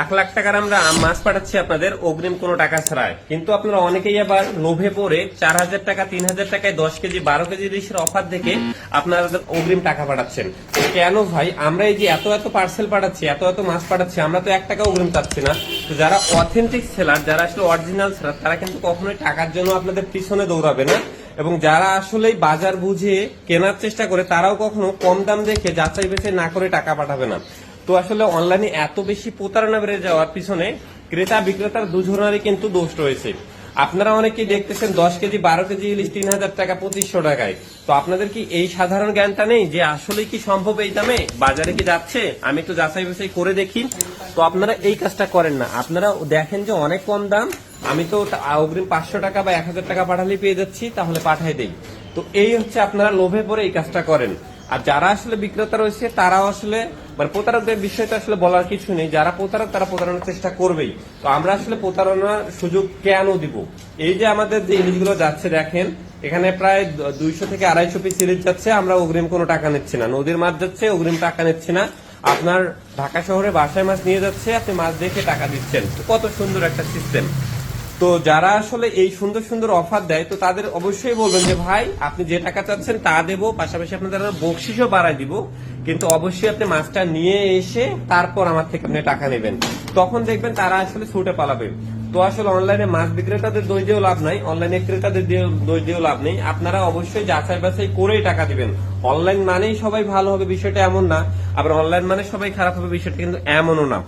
লাখ লাখ টাকার আমরা মাছ পাঠাচ্ছি আপনাদের, অগ্রিম কোনো টাকা ছাড়াই। কিন্তু আপনারা অনেকেই আবার লোভে পড়ে চার হাজার টাকা, তিন হাজার টাকায় দশ কেজি, বারো কেজি ইলিশের অফার দেখে আপনারা অগ্রিম টাকা পাঠাচ্ছেন। কেন ভাই, আমরা এই যে এত এত পার্সেল পাঠাচ্ছি, এত এত মাছ পাঠাচ্ছি, আমরা তো এক টাকা অগ্রিম চাচ্ছি না। তো যারা অথেন্টিক সেলার যারা আসলে অরিজিনাল সেলার তারা কিন্তু কখনোই টাকার জন্য আপনাদের পিছনে দৌড়াবে না। এবং যারা আসলে বাজার বুঝে কেনার চেষ্টা করে, তারাও কখনো কম দাম দেখে যাচাই বাছাই না করে টাকা পাঠাবে না। তো আসলে অনলাইনে এত বেশি প্রতারণা বেড়ে যাওয়ার পিছনে ক্রেতা বিক্রেতার দুজনেরই কিন্তু দোষ রয়েছে। আপনারা অনেকেই দেখতেছেন দশ কেজি, বারো কেজি ইলিশ তিন হাজার টাকা, পঁচিশশো টাকায়। তো আপনাদের কি এই সাধারণ জ্ঞানটা নেই যে আসলে কি সম্ভব এই দামে? বাজারে কি যাচ্ছে? আমি একটু যাচাই বাছাই করে দেখি। তো আপনারা এই কাজটা করেন না। আপনারা দেখেন যে অনেক কম দাম। আমি তো অগ্রিম পাঁচশো টাকা বা এক হাজার টাকা পাঠালেই পেয়ে যাচ্ছি, তাহলে পাঠাই দেই। তো এই হচ্ছে আপনারা লোভে পরে এই কাজটা করেন। আর যারা আসলে বিক্রেতা রয়েছে, তারাও আসলে মানে প্রতারকদের বিষয়টা আসলে বলার কিছু নেই। যারা প্রতারক, তারা প্রতারণার চেষ্টা করবেই। তো আমরা আসলে প্রতারণার সুযোগ কেন দিব? এই যে আমাদের যে ইলিশগুলো যাচ্ছে, দেখেন, এখানে প্রায় দুইশো থেকে আড়াইশো পিস ইলিশ যাচ্ছে, আমরা অগ্রিম কোনো টাকা নিচ্ছি না। নদীর মাছ যাচ্ছে, অগ্রিম টাকা নিচ্ছি না। আপনার ঢাকা শহরে বাসায় মাছ নিয়ে যাচ্ছে, আপনি মাছ দেখে টাকা দিচ্ছেন। কত সুন্দর একটা সিস্টেম তো যারা আসলে এই সুন্দর সুন্দর অফার দেয়, তো তাদের অবশ্যই বলবেন যে, ভাই, আপনি যে টাকা চাচ্ছেন তা দেবো, পাশাপাশি আপনাদের বকশিসও বাড়াই দিব। কিন্তু অবশ্যই আপনি মাছটা নিয়ে এসে তারপর আমার থেকে আপনি টাকা নেবেন। তখন দেখবেন তারা আসলে ছুটে পালাবে। তো আসলে অনলাইনে মাছ বিক্রেতাদের দই দিয়েও লাভ নাই অনলাইনে ক্রেতাদের দই দিয়েও লাভ নেই। আপনারা অবশ্যই যাচাই বাছাই করেই টাকা দিবেন। অনলাইন মানেই সবাই ভালো হবে, বিষয়টা এমন না। আবার অনলাইন মানে সবাই খারাপ হবে, বিষয়টা কিন্তু এমনও না।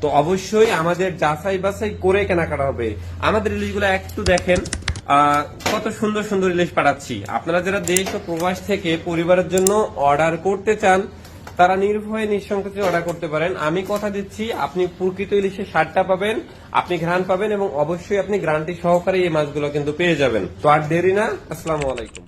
তো অবশ্যই আমাদের যাচাই বাছাই করে কেনাকাটা হবে। আমাদের ইলিশগুলো একটু দেখেন। কত সুন্দর সুন্দর ইলিশ পাঠাচ্ছি। আপনারা যারা দেশ ও প্রবাস থেকে পরিবারের জন্য অর্ডার করতে চান, তারা নির্ভয়ে নিঃসংকোচে অর্ডার করতে পারেন। আমি কথা দিচ্ছি, আপনি প্রকৃত ইলিশের স্বাদটা পাবেন, আপনি ঘ্রাণ পাবেন এবং অবশ্যই আপনি গ্রান্টি সহকারে এই মাছগুলো কিন্তু পেয়ে যাবেন। তো আর দেরি না, আসসালামু আলাইকুম।